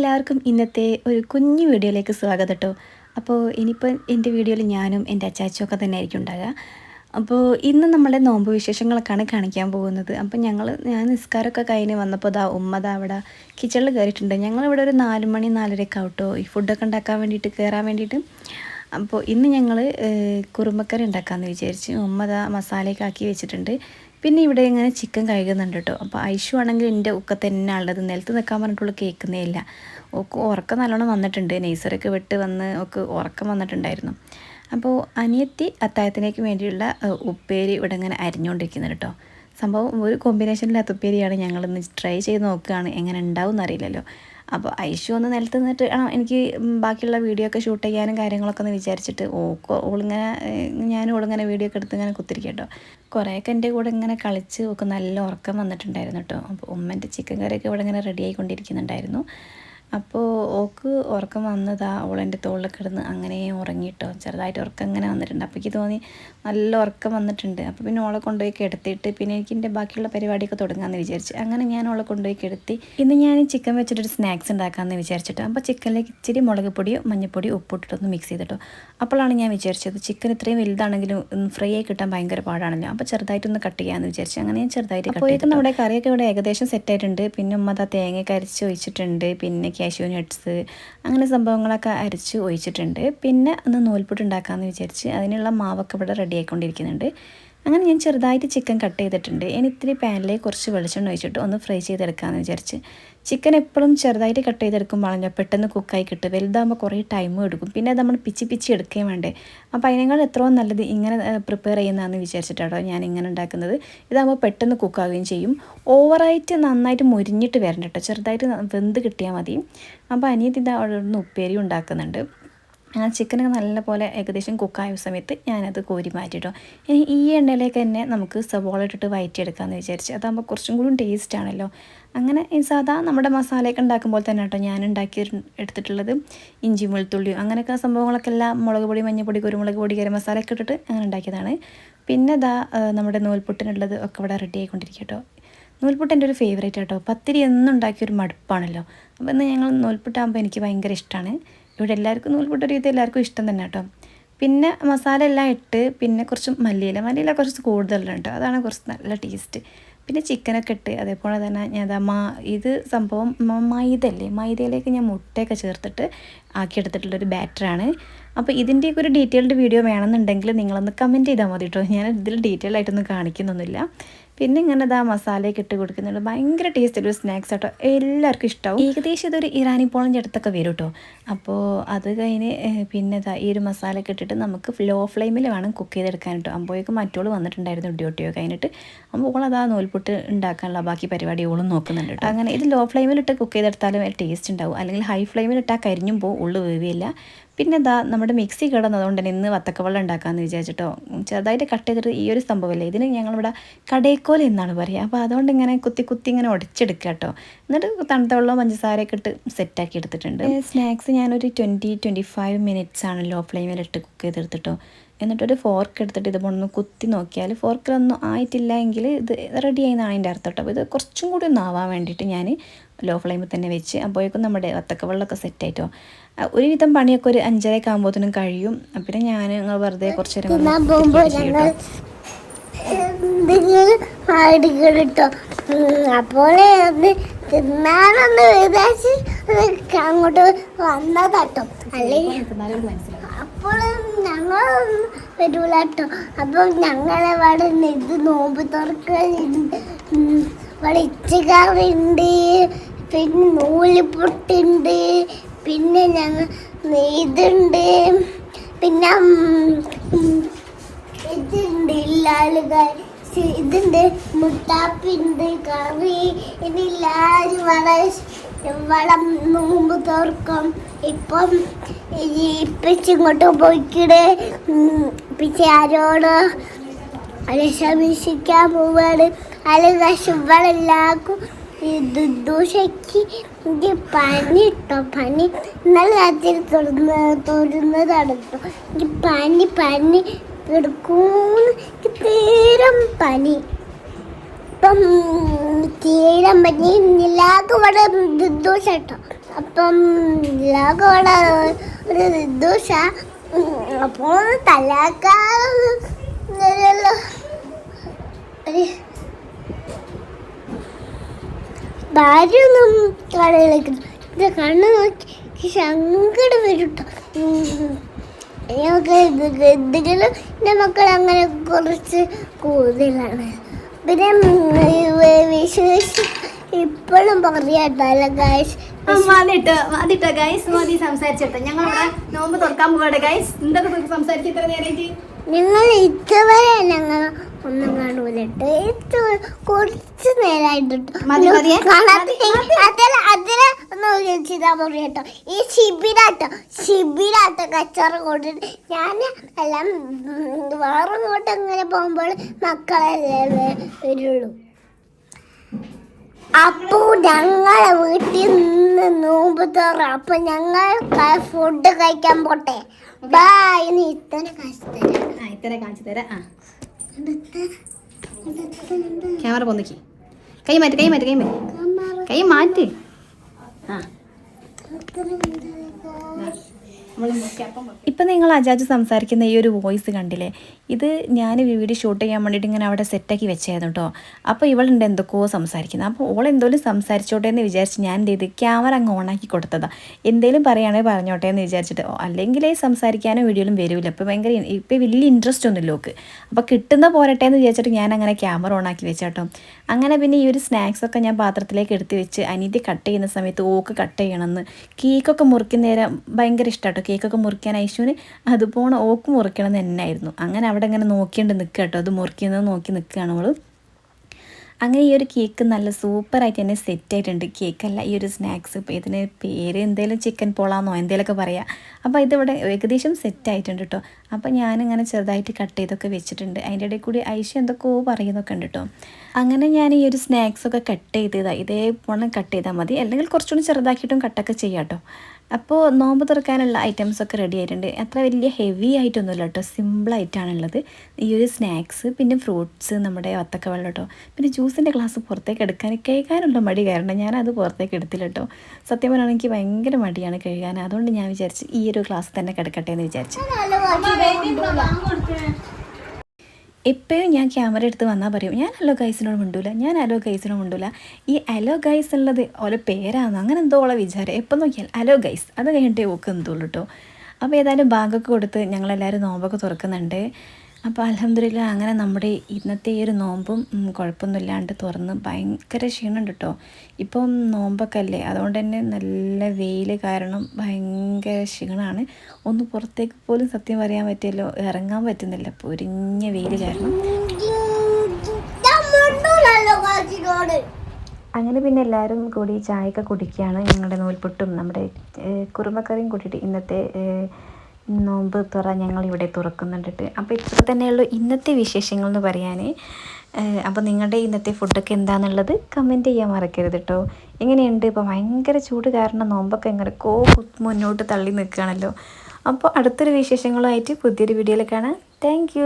എല്ലാവർക്കും ഇന്നത്തെ ഒരു കുഞ്ഞു വീഡിയോയിലേക്ക് സ്വാഗതം കേട്ടോ അപ്പോൾ ഇനിയിപ്പോൾ എന്റെ വീഡിയോയിൽ ഞാനും എന്റെ അച്ചാച്ചും ഒക്കെ തന്നെ ആയിരിക്കും ഉണ്ടാകുക അപ്പോൾ ഇന്ന് നമ്മളെ നോമ്പ് വിശേഷങ്ങളൊക്കെയാണ് കാണിക്കാൻ പോകുന്നത്. അപ്പോൾ ഞങ്ങൾ ഞാൻ നിസ്കാരമൊക്കെ കഴിഞ്ഞ് വന്നപ്പോൾ ദാ ഉമ്മ ദാ അവിടെ കിച്ചണിൽ കയറിയിട്ടുണ്ട്. ഞങ്ങളിവിടെ ഒരു നാല് മണി നാലരയൊക്കെ ആവട്ടോ. ഈ ഫുഡൊക്കെ ഉണ്ടാക്കാൻ വേണ്ടിയിട്ട് കയറാൻ വേണ്ടിയിട്ട്. അപ്പോൾ ഇന്ന് ഞങ്ങൾ കുറുമക്കറി ഉണ്ടാക്കാമെന്ന് വിചാരിച്ച് ഉമ്മ ദാ മസാലയൊക്കെ ആക്കി വെച്ചിട്ടുണ്ട്. പിന്നെ ഇവിടെ ഇങ്ങനെ ചിക്കൻ കഴുകുന്നുണ്ട് കേട്ടോ. അപ്പോൾ ഐഷു ആണെങ്കിൽ എന്റെ ഒക്കെ തന്നെ ഉള്ളത് നിലത്ത് നിൽക്കാൻ പറഞ്ഞിട്ടുള്ള കേൾക്കുന്നേ ഇല്ല. ഒക്കെ ഉറക്കം നല്ലോണം വന്നിട്ടുണ്ട്. നെയ്സറൊക്കെ വിട്ട് വന്ന് ഒക്കെ ഉറക്കം വന്നിട്ടുണ്ടായിരുന്നു. അപ്പോൾ അനിയത്തി അത്തായത്തിനേക്ക് വേണ്ടിയുള്ള ഉപ്പേരി ഇവിടെ ഇങ്ങനെ അരിഞ്ഞുകൊണ്ടിരിക്കുന്നത് കേട്ടോ. സംഭവം ഒരു കോമ്പിനേഷനിൽ ഉപ്പേരിയാണ് ഞങ്ങളിന്ന് ട്രൈ ചെയ്ത് നോക്കുകയാണ് എങ്ങനെ ഉണ്ടാവും എന്നറിയില്ലല്ലോ അപ്പോൾ ഐഷു ഒന്ന് നിലത്ത് നിന്നിട്ട് ആ എനിക്ക് ബാക്കിയുള്ള വീഡിയോ ഒക്കെ ഷൂട്ട് ചെയ്യാനും കാര്യങ്ങളൊക്കെ ഒന്ന് വിചാരിച്ചിട്ട് ഓക്കോ ഓളിങ്ങനെ ഞാനും ഓളിങ്ങനെ വീഡിയോ ഒക്കെ എടുത്ത് ഇങ്ങനെ കേട്ടോ കുറേയൊക്കെ എന്റെ കൂടെ ഇങ്ങനെ കളിച്ച് ഒക്കെ നല്ല ഉറക്കം വന്നിട്ടുണ്ടായിരുന്നു കേട്ടോ അപ്പോൾ ഉമ്മന്റെ ചിക്കൻ കറിയൊക്കെ ഇവിടെ ഇങ്ങനെ റെഡി ആയിക്കൊണ്ടിരിക്കുന്നുണ്ടായിരുന്നു. അപ്പോൾ ഓക്ക് ഉറക്കം വന്നതാ ഓളെന്റെ തോളിൽ കിടന്ന് അങ്ങനെ ഉറങ്ങിയിട്ടോ ചെറുതായിട്ട് ഉറക്കം അങ്ങനെ വന്നിട്ടുണ്ട്. അപ്പോൾ എനിക്ക് തോന്നി നല്ല ഉറക്കം വന്നിട്ടുണ്ട്. അപ്പോൾ പിന്നെ ഓളെ കൊണ്ടുപോയി കിടത്തിയിട്ട് പിന്നെ എനിക്ക് എന്റെ ബാക്കിയുള്ള പരിപാടിയൊക്കെ തുടങ്ങാമെന്ന് വിചാരിച്ചു. അങ്ങനെ ഞാൻ ഓളെ കൊണ്ടുപോയി കിടത്തി. ഇന്ന് ഞാൻ ചിക്കൻ വെച്ചിട്ടൊരു സ്നാക്സ് ഉണ്ടാക്കാമെന്ന് വിചാരിച്ചിട്ട് അപ്പോൾ ചിക്കനിലേക്ക് ഇച്ചിരി മുളക് പൊടിയോ മഞ്ഞൾപ്പൊടിയോ ഉപ്പിട്ടിട്ടൊന്ന് മിക്സ് ചെയ്തിട്ടോ. അപ്പോഴാണ് ഞാൻ വിചാരിച്ചത് ചിക്കൻ ഇത്രയും വലുതാണെങ്കിലും ഫ്രൈ ആയി കിട്ടാൻ ഭയങ്കര പാടാണല്ലോ. അപ്പോൾ ചെറുതായിട്ടൊന്ന് കട്ട് ചെയ്യാമെന്ന് വിചാരിച്ചു. അങ്ങനെ ഞാൻ ചെറുതായിട്ട് അപ്പോൾ നമ്മുടെ കറിയൊക്കെ ഇവിടെ ഏകദേശം സെറ്റ് ആയിട്ടുണ്ട്. പിന്നെ ഉമ്മ തേങ്ങയൊക്കെ അരച്ച് ഒഴിച്ചിട്ടുണ്ട്. പിന്നെ കാഷ്യൂ നട്ട്സ് അങ്ങനെ സംഭവങ്ങളൊക്കെ അരച്ച് ഒഴിച്ചിട്ടുണ്ട്. പിന്നെ ഒന്ന് നൂൽപുട്ട് ഉണ്ടാക്കാമെന്ന് വിചാരിച്ച് അതിനുള്ള മാവൊക്കെ ഇവിടെ റെഡി ആയിക്കൊണ്ടിരിക്കുന്നുണ്ട്. അങ്ങനെ ഞാൻ ചെറുതായിട്ട് ചിക്കൻ കട്ട് ചെയ്തിട്ടുണ്ട്. ഇനി ഇത്തിരി പാനിലേക്ക് കുറച്ച് വെളിച്ചെണ്ണ ഒഴിച്ചിട്ട് ഒന്ന് ഫ്രൈ ചെയ്തെടുക്കാമെന്ന് വിചാരിച്ച്. ചിക്കൻ എപ്പോഴും ചെറുതായിട്ട് കട്ട് ചെയ്തെടുക്കുമ്പോഴാണല്ലോ പെട്ടെന്ന് കുക്കായി കിട്ടും വലുതാകുമ്പോൾ കുറേ ടൈം എടുക്കും. പിന്നെ നമ്മൾ പിച്ചി പിച്ചി എടുക്കുകയും വേണ്ടേ. അപ്പോൾ അതിനേക്കാൾ എത്രയോ നല്ലത് ഇങ്ങനെ പ്രിപ്പയർ ചെയ്യുന്നതെന്ന് വിചാരിച്ചിട്ടാണോ ഞാൻ ഇങ്ങനെ ഉണ്ടാക്കുന്നത്. ഇതാകുമ്പോൾ പെട്ടെന്ന് കുക്കാവുകയും ചെയ്യും. ഓവറായിട്ട് നന്നായിട്ട് മുരിഞ്ഞിട്ട് വരണ്ട കേട്ടോ. ചെറുതായിട്ട് വെന്ത് കിട്ടിയാൽ മതി. അപ്പോൾ അനിയത്തി ഇതാ അവിടെ ഉപ്പേരി ഉണ്ടാക്കുന്നുണ്ട്. ചിക്കനൊക്കെ നല്ലപോലെ ഏകദേശം കുക്കായ സമയത്ത് ഞാനത് കോരി മാറ്റിട്ടോ. ഇനി ഈ എണ്ണയിലേക്ക് തന്നെ നമുക്ക് സവോള ഇട്ടിട്ട് വയറ്റിയെടുക്കാമെന്ന് വിചാരിച്ച്. അതാകുമ്പോൾ കുറച്ചും കൂടി ടേസ്റ്റ് ആണല്ലോ. അങ്ങനെ സാധാ നമ്മുടെ മസാലയൊക്കെ ഉണ്ടാക്കുമ്പോൾ തന്നെ കേട്ടോ ഞാൻ ഉണ്ടാക്കി എടുത്തിട്ടുള്ളത് ഇഞ്ചി വെളുത്തുള്ളിയും അങ്ങനെയൊക്കെ സംഭവങ്ങളൊക്കെ എല്ലാം മുളക് പൊടി മഞ്ഞൾപ്പൊടി കുരുമുളക് പൊടി ഗരം മസാലയൊക്കെ ഇട്ടിട്ട് അങ്ങനെ ഉണ്ടാക്കിയതാണ്. പിന്നെ ഇതാ നമ്മുടെ നൂൽപുട്ടിനുള്ളത് ഒക്കെ ഇവിടെ റെഡി ആയിക്കൊണ്ടിരിക്കും കേട്ടോ. നൂൽപുട്ട് എന്റെ ഒരു ഫേവറേറ്റ് കേട്ടോ പത്തിരി എന്നും ഒരു മടുപ്പാണല്ലോ. അപ്പോൾ ഇന്ന് ഞങ്ങൾ നൂൽപുട്ടാകുമ്പോൾ എനിക്ക് ഭയങ്കര ഇഷ്ടമാണ് ഇവിടെ എല്ലാവർക്കും നൂൽപുട്ട രീതി എല്ലാവർക്കും ഇഷ്ടം തന്നെ കേട്ടോ. പിന്നെ മസാല എല്ലാം ഇട്ട് പിന്നെ കുറച്ച് മല്ലിയില. മല്ലിയില കുറച്ച് കൂടുതലുണ്ട് അതാണ് കുറച്ച് നല്ല ടേസ്റ്റ് പിന്നെ ചിക്കനൊക്കെ ഇട്ട് അതേപോലെ തന്നെ ഞാൻ അതാ മാ ഇത് സംഭവം മൈദല്ലേ മൈദയിലേക്ക് ഞാൻ മുട്ടയൊക്കെ ചേർത്തിട്ട് ആക്കിയെടുത്തിട്ടുള്ളൊരു ബാറ്ററാണ് അപ്പോൾ ഇതിന്റെയൊക്കെ ഒരു ഡീറ്റെയിൽഡ് വീഡിയോ വേണമെന്നുണ്ടെങ്കിൽ നിങ്ങളൊന്ന് കമന്റ് ചെയ്താൽ മതി കേട്ടോ. ഞാൻ ഇതിൽ ഡീറ്റെയിൽ ആയിട്ടൊന്നും കാണിക്കുന്നൊന്നുമില്ല. പിന്നെ ഇങ്ങനെ ഇതാ മസാലയൊക്കെ ഇട്ട് കൊടുക്കുന്നുണ്ട്. ഭയങ്കര ടേസ്റ്റ് ഒരു സ്നാക്സ് ആട്ടോ. എല്ലാവർക്കും ഇഷ്ടമാവും ഏകദേശം ഇതൊരു ഇറാനി പോളിന്റെ അടുത്തൊക്കെ വരും കേട്ടോ അപ്പോൾ അത് കഴിഞ്ഞ് പിന്നെ ഇതാ ഈ ഒരു മസാലയൊക്കെ ഇട്ടിട്ട് നമുക്ക് ലോ ഫ്ലെയിമിൽ വേണം കുക്ക് ചെയ്തെടുക്കാൻ കേട്ടോ അമ്പോയൊക്കെ മറ്റോൾ വന്നിട്ടുണ്ടായിരുന്നു ഡ്യൂട്ടിയോ കഴിഞ്ഞിട്ട്. അപ്പോൾ ആ നൂൽപുട്ട് ഉണ്ടാക്കാനുള്ള ബാക്കി പരിപാടി ഓളും നോക്കുന്നുണ്ട് കേട്ടോ അങ്ങനെ ഇത് ലോ ഫ്ലെയിമിലിട്ട് കുക്ക് ചെയ്തെടുത്താലും ടേസ്റ്റ് ഉണ്ടാവും. അല്ലെങ്കിൽ ഹൈ ഫ്ലെയിമിലിട്ടാൽ കരിഞ്ഞും പോകും ഉള്ളു വേവിയില്ല പിന്നെ ഇതാ നമ്മുടെ മിക്സി കിടന്നതുകൊണ്ട് തന്നെ ഇന്ന് വത്തക്കവെള്ളം ഉണ്ടാക്കാമെന്ന് വിചാരിച്ചിട്ടോ. ചെറുതായിട്ട് കട്ട് ചെയ്തിട്ട് ഈ ഒരു സംഭവമല്ലേ? ഇതിന് ഞങ്ങളിവിടെ കടേക്കോല എന്നാണ് പറയുക അപ്പോൾ അതുകൊണ്ട് ഇങ്ങനെ കുത്തി കുത്തി ഇങ്ങനെ ഉടച്ചെടുക്കുക കേട്ടോ. എന്നിട്ട് തണുത്ത വെള്ളവും പഞ്ചസാരയൊക്കെ ഇട്ട് സെറ്റാക്കി എടുത്തിട്ടുണ്ട്. സ്നാക്സ് ഞാനൊരു ട്വന്റി ട്വന്റി ഫൈവ് മിനിറ്റ്സ് ആണ് ലോ ഫ്ലെയിമിലിട്ട് കുക്ക് ചെയ്തെടുത്തിട്ടോ. എന്നിട്ടൊരു ഫോർക്ക് എടുത്തിട്ട് ഇത് ഒന്ന് കുത്തി നോക്കിയാൽ ഫോർക്കിലൊന്നും ആയിട്ടില്ല എങ്കിൽ ഇത് റെഡി ആയെന്നാണ് അതിന്റെ അർത്ഥം കേട്ടോ. അപ്പോൾ ഇത് കുറച്ചും കൂടി ഒന്ന് ആവാൻ വേണ്ടിയിട്ട് ഞാൻ ലോ ഫ്ലെയിമിൽ തന്നെ വെച്ച് അപ്പോഴേക്കും നമ്മുടെ വത്തക്ക വെള്ളമൊക്കെ സെറ്റായിട്ടോ ഒരുവിധം പണിയൊക്കെ ഒരു അഞ്ചരയൊക്കെ ആകുമ്പോഴത്തേനും കഴിയും. പിന്നെ ഞാൻ ഞങ്ങൾ വെറുതെ കുറച്ച് നേരം വന്ന് ഞങ്ങൾ അപ്പോൾ ഒന്ന് തിന്നാനൊന്ന് വിചാരിച്ച് അങ്ങോട്ട് വന്നതാട്ടോ. അല്ലെങ്കിൽ അപ്പോൾ ഞങ്ങൾ വരൂല കേട്ടോ. അപ്പോൾ ഞങ്ങളവിടെ ഇത് നോമ്പ് തുറക്കുക ഇവിടെ ഇച്ചുകാറുണ്ട് പിന്നെ നൂലിപ്പൊട്ടുണ്ട് പിന്നെ ഞങ്ങൾ ഇതുണ്ട്. പിന്നെ ഇതുണ്ട് ഇല്ലാലുകൾ ഇതുണ്ട് മുട്ടാപ്പിണ്ട് കറി. ഇനി എല്ലാവരും വളരെ വളം നോമ്പ് തുറക്കും. ഇപ്പം ഇപ്പിച്ച് ഇങ്ങോട്ട് പോയിക്കിടെ. പിച്ച് ആരോട് ശമിക്കാൻ പോവാണ്. അല്ലെങ്കിൽ ശുഭമെല്ലാവർക്കും ഇത് എനിക്ക് പനി ഇട്ടോ പനി ഇന്നലെ രാത്രി തുറന്ന് തുറന്നതാണ് കേട്ടോ എനിക്ക് പനി പനി എടുക്കൂന്ന് തീരം പനി. ഇപ്പം തീരം പനി. എല്ലാവർക്കും ഇവിടെ ദോഷം കേട്ടോ അപ്പം ലോകോടെ ഒരു ദോശ. അപ്പോൾ തലാക്കാ ഒരു ഭാര്യയൊന്നും കടയിലേക്ക് ഇത് കണ്ണ് നോക്കി സങ്കടം വരും എന്തെങ്കിലും എന്റെ മക്കൾ അങ്ങനെ കുറച്ച് കൂടുതലാണ്. പിന്നെ വിശേഷം ഇപ്പോഴും പറയാട്ടല്ല ഗായ്സ് മതിട്ടോ മതിട്ടോ ഗൈസ് മതി സംസാരിച്ചിട്ടോ. ഞങ്ങളിവിടെ നോമ്പ് തുറക്കാൻ പോകട്ടെ ഗൈസ് എന്തൊക്കെ സംസാരിച്ചു ഇത്ര നേരമായിട്ട് നിങ്ങൾ ഇതുവരെ ഞങ്ങൾ ഒന്നും കാണൂലട്ടോ കുറച്ച് നേരമായിട്ട്. അതിൽ അതിൽ ഒന്ന് ചെയ്താൽ ഈ ശിബിരാട്ടോ ശിബിരാട്ടോ കച്ചറ കൊണ്ടിട്ട് ഞാൻ എല്ലാം വേറെ ഇങ്ങോട്ട് അങ്ങനെ പോകുമ്പോൾ മക്കളല്ലേ വരുള്ളൂ. അപ്പോ ഞങ്ങളെ വീട്ടിൽ നിന്ന് നോമ്പ് തുറ. അപ്പൊ ഞങ്ങൾ ഫുഡ് കഴിക്കാൻ പോട്ടെ. ബായ് നീ ഇത്ര കാണിച്ചു തരാം. ഇത്ര കാണിച്ചു തരാം. ആ. ക്യാമറ പോന്നിക്ക് കൈ മാറ്റി കൈ മാറ്റി കൈ മാറ്റി. കൈ മാറ്റി. ആ. ഇപ്പം നിങ്ങൾ അജാജ് സംസാരിക്കുന്ന ഈ ഒരു വോയിസ് കണ്ടില്ലേ? ഇത് ഞാൻ വീഡിയോ ഷൂട്ട് ചെയ്യാൻ വേണ്ടിയിട്ട് ഇങ്ങനെ അവിടെ സെറ്റാക്കി വെച്ചായിരുന്നു കേട്ടോ. അപ്പോൾ ഇവളുണ്ട് എന്തൊക്കെയോ സംസാരിക്കുന്നത്. അപ്പോൾ ഓൾ എന്തോലും സംസാരിച്ചോട്ടെ എന്ന് വിചാരിച്ച് ഞാൻ എന്ത് ചെയ്ത്? ക്യാമറ അങ്ങ് ഓണാക്കി കൊടുത്തതാണ് എന്തേലും പറയുകയാണെങ്കിൽ പറഞ്ഞോട്ടെ എന്ന് വിചാരിച്ചിട്ട്. അല്ലെങ്കിലേ സംസാരിക്കാനും വീഡിയോയിലും വരില്ല. ഇപ്പോൾ ഭയങ്കര ഇപ്പോൾ വലിയ ഇൻട്രസ്റ്റ് ഒന്നുമില്ല ഓക്ക് അപ്പോൾ കിട്ടുന്ന പോരട്ടെ എന്ന് വിചാരിച്ചിട്ട് ഞാൻ അങ്ങനെ ക്യാമറ ഓണാക്കി വെച്ചാട്ടോ. അങ്ങനെ പിന്നെ ഈ ഒരു സ്നാക്സ് ഒക്കെ ഞാൻ പാത്രത്തിലേക്ക് എടുത്ത് വെച്ച് അനീതി കട്ട് ചെയ്യുന്ന സമയത്ത് ഓക്ക് കട്ട് ചെയ്യണമെന്ന് കേക്കൊക്കെ മുറിക്കുന്ന നേരം ഭയങ്കര ഇഷ്ടമാട്ടോ കേക്കൊക്കെ മുറിക്കാൻ ഐശുവിന് അതുപോലെ ഓക്ക് മുറിക്കണം എന്ന് തന്നെയായിരുന്നു അങ്ങനെ അവിടെ ഇങ്ങനെ നോക്കിയിട്ട് നിൽക്കുക കേട്ടോ അത് മുറിക്കുന്നത് നോക്കി നിൽക്കുകയാണ് അവൾ അങ്ങനെ ഈ ഒരു കേക്ക് നല്ല സൂപ്പറായിട്ട് തന്നെ സെറ്റ് ആയിട്ടുണ്ട്. കേക്കല്ല ഈ ഒരു സ്നാക്സ് ഇപ്പോൾ ഇതിന് പേര് എന്തെങ്കിലും ചിക്കൻ പോളാന്നോ എന്തെങ്കിലുമൊക്കെ പറയാം. അപ്പോൾ ഇതിവിടെ ഏകദേശം സെറ്റ് ആയിട്ടുണ്ട് കേട്ടോ അപ്പോൾ ഞാനിങ്ങനെ ചെറുതായിട്ട് കട്ട് ചെയ്തൊക്കെ വെച്ചിട്ടുണ്ട്. അതിന്റെ ഇടയിൽ കൂടി ഐഷ എന്തൊക്കെയോ പറയുന്നൊക്കെ ഉണ്ട് കേട്ടോ അങ്ങനെ ഞാൻ ഈ ഒരു സ്നാക്സൊക്കെ കട്ട് ചെയ്തതാണ് ഇതേപോലെ കട്ട് ചെയ്താൽ മതി. അല്ലെങ്കിൽ കുറച്ചുകൂടി ചെറുതാക്കിയിട്ടും കട്ടൊക്കെ ചെയ്യാം കേട്ടോ അപ്പോൾ നോമ്പ് തുറക്കാനുള്ള ഐറ്റംസ് ഒക്കെ റെഡി ആയിട്ടുണ്ട്. അത്ര വലിയ ഹെവി ആയിട്ടൊന്നുമില്ല കേട്ടോ. സിമ്പിളായിട്ടാണുള്ളത് ഈ ഒരു സ്നാക്സ് പിന്നെ ഫ്രൂട്ട്സ് നമ്മുടെ വത്തക്ക വെള്ളം കേട്ടോ. പിന്നെ ജ്യൂസിന്റെ ഗ്ലാസ് പുറത്തേക്ക് എടുക്കാൻ കഴുകാനുള്ള മടി കാരണം ഞാനത് പുറത്തേക്ക് എടുത്തില്ല കേട്ടോ. സത്യം പറഞ്ഞാൽ എനിക്ക് ഭയങ്കര മടിയാണ് കഴുകാൻ. അതുകൊണ്ട് ഞാൻ വിചാരിച്ചു ഈ ഒരു ഗ്ലാസ് തന്നെ കിടക്കട്ടെ എന്ന് വിചാരിച്ചു. എപ്പോഴും ഞാൻ ക്യാമറ എടുത്ത് വന്നാൽ പറയും ഞാൻ അലോ ഗൈസിനോട് മിണ്ടൂല ഞാൻ അലോ ഗൈസിനോട് മിണ്ടൂല. ഈ അലോ ഗൈസ് ഉള്ളത് ഓരോ പേരാണ് അങ്ങനെ എന്തോ ഉള്ള വിചാരം. എപ്പോൾ നോക്കിയാൽ അലോ ഗൈസ് അത് കഴിഞ്ഞിട്ടേ ഓക്ക് എന്തോളൂ കേട്ടോ അപ്പോൾ ഏതായാലും ബാഗൊക്കെ കൊടുത്ത് ഞങ്ങളെല്ലാവരും നോമ്പൊക്കെ തുറക്കുന്നുണ്ട്. അപ്പോൾ അലഹമില്ല അങ്ങനെ നമ്മുടെ ഇന്നത്തെ ഈ ഒരു നോമ്പും കുഴപ്പമൊന്നുമില്ലാണ്ട് തുറന്ന് ഭയങ്കര ക്ഷീണമുണ്ട് കേട്ടോ ഇപ്പം നോമ്പൊക്കെ അല്ലേ അതുകൊണ്ട് തന്നെ നല്ല വെയിൽ കാരണം ഭയങ്കര ക്ഷീണമാണ്. ഒന്ന് പുറത്തേക്ക് പോലും സത്യം പറയാൻ പറ്റിയല്ലോ ഇറങ്ങാൻ പറ്റുന്നില്ല. പൊരിഞ്ഞ വെയിൽ കാരണം. അങ്ങനെ പിന്നെ എല്ലാവരും കൂടി ചായയൊക്കെ കുടിക്കുകയാണ് ഞങ്ങളുടെ നൂൽപുട്ടും നമ്മുടെ കുറുമക്കറിയും കൂട്ടിയിട്ട് ഇന്നത്തെ നോമ്പ് തുറ ഞങ്ങൾ ഇവിടെ തുറക്കുന്നുണ്ടിട്ട്. അപ്പോൾ ഇത്ര തന്നെയുള്ളൂ ഇന്നത്തെ വിശേഷങ്ങൾ എന്ന് പറയാൻ അപ്പോൾ നിങ്ങളുടെ ഇന്നത്തെ ഫുഡൊക്കെ എന്താണെന്നുള്ളത് കമന്റ് ചെയ്യാൻ മറക്കരുത് കേട്ടോ എങ്ങനെയുണ്ട്? ഇപ്പോൾ ഭയങ്കര ചൂട് കാരണം നോമ്പൊക്കെ എങ്ങനെയൊക്കെ മുന്നോട്ട് തള്ളി നിൽക്കുകയാണല്ലോ. അപ്പോൾ അടുത്തൊരു വിശേഷങ്ങളുമായിട്ട് പുതിയൊരു വീഡിയോയിൽ കാണാം. താങ്ക്